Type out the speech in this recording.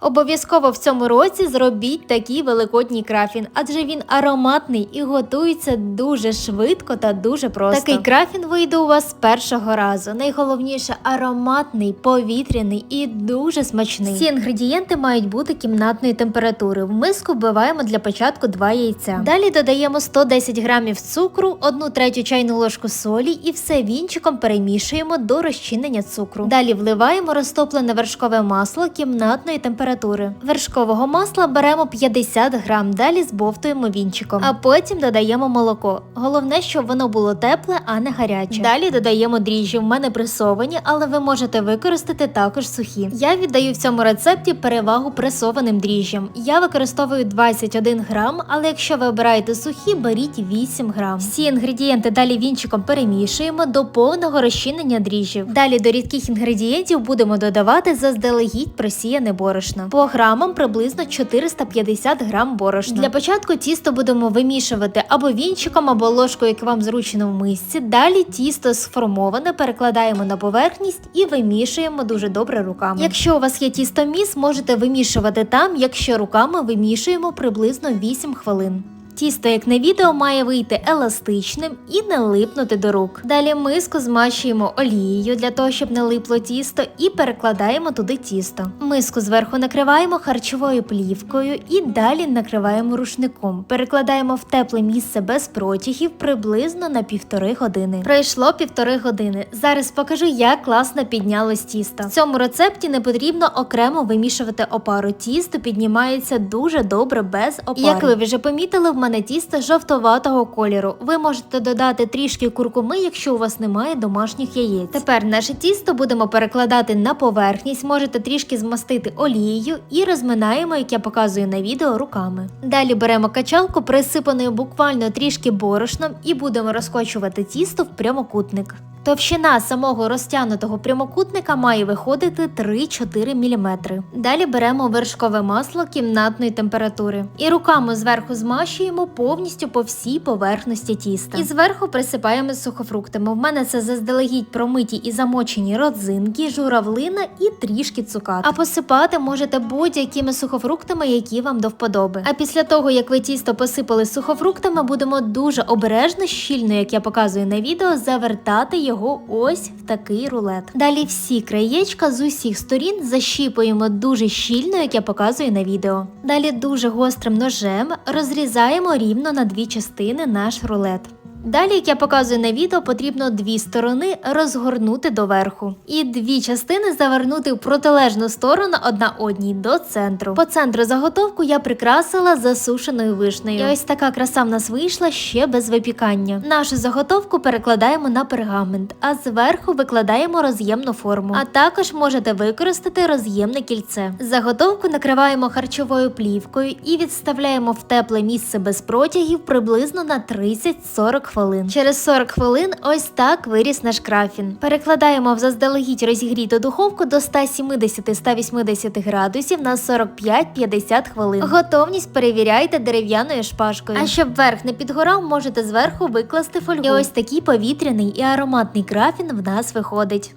Обов'язково в цьому році зробіть такий великодній крафін, адже він ароматний і готується дуже швидко та дуже просто. Такий крафін вийде у вас з першого разу. Найголовніше ароматний, повітряний і дуже смачний. Всі інгредієнти мають бути кімнатної температури. В миску вбиваємо для початку два яйця. Далі додаємо 110 грамів цукру, 1 третю чайну ложку солі і все вінчиком перемішуємо до розчинення цукру. Далі вливаємо розтоплене вершкове масло кімнатної температури. Вершкового масла беремо 50 грам, далі збовтуємо вінчиком, а потім додаємо молоко. Головне, щоб воно було тепле, а не гаряче. Далі додаємо дріжджі. В мене пресовані, але ви можете використати також сухі. Я віддаю в цьому рецепті перевагу пресованим дріжджам. Я використовую 21 грам, але якщо ви обираєте сухі, беріть 8 грам. Всі інгредієнти далі вінчиком перемішуємо до повного розчинення дріжджів. Далі до рідких інгредієнтів будемо додавати заздалегідь просіяне борошно. По грамам приблизно 450 грам борошна. Для початку тісто будемо вимішувати або вінчиком, або ложкою, як вам зручно в мисці. Далі тісто сформоване перекладаємо на поверхність і вимішуємо дуже добре руками. Якщо у вас є тісто міс, можете вимішувати там, якщо руками вимішуємо приблизно 8 хвилин. Тісто, як на відео, має вийти еластичним і не липнути до рук. Далі миску змащуємо олією для того, щоб не липло тісто, і перекладаємо туди тісто. Миску зверху накриваємо харчовою плівкою і далі накриваємо рушником. Перекладаємо в тепле місце без протягів приблизно на півтори години. Пройшло півтори години. Зараз покажу, як класно піднялось тісто. В цьому рецепті не потрібно окремо вимішувати опару. Тісто піднімається дуже добре без опари. Як ви вже помітили, в мене тісто жовтоватого кольору. Ви можете додати трішки куркуми, якщо у вас немає домашніх яєць. Тепер наше тісто будемо перекладати на поверхність, можете трішки змастити олією і розминаємо, як я показую на відео, руками. Далі беремо качалку, присипаною буквально трішки борошном, і будемо розкочувати тісто в прямокутник. Товщина самого розтягнутого прямокутника має виходити 3-4 мм. Далі беремо вершкове масло кімнатної температури і руками зверху змащуємо повністю по всій поверхності тіста. І зверху присипаємо сухофруктами. В мене це заздалегідь промиті і замочені родзинки, журавлина і трішки цукат. А посипати можете будь-якими сухофруктами, які вам до вподоби. А після того, як ви тісто посипали сухофруктами, будемо дуже обережно, щільно, як я показую на відео, завертати його ось в такий рулет. Далі всі краєчка з усіх сторін защіпуємо дуже щільно, як я показую на відео. Далі дуже гострим ножем розрізаємо рівно на дві частини наш рулет. Далі, як я показую на відео, потрібно дві сторони розгорнути доверху. І дві частини завернути в протилежну сторону одна одній до центру. По центру заготовку я прикрасила засушеною вишнею. І ось така краса в нас вийшла ще без випікання. Нашу заготовку перекладаємо на пергамент, а зверху викладаємо роз'ємну форму. А також можете використати роз'ємне кільце. Заготовку накриваємо харчовою плівкою і відставляємо в тепле місце без протягів приблизно на 30-40 хвилин. Через 40 хвилин ось так виріс наш крафін. Перекладаємо в заздалегідь розігріту духовку до 170-180 градусів на 45-50 хвилин. Готовність перевіряйте дерев'яною шпажкою. А щоб верх не підгорав, можете зверху викласти фольгу. І ось такий повітряний і ароматний крафін в нас виходить.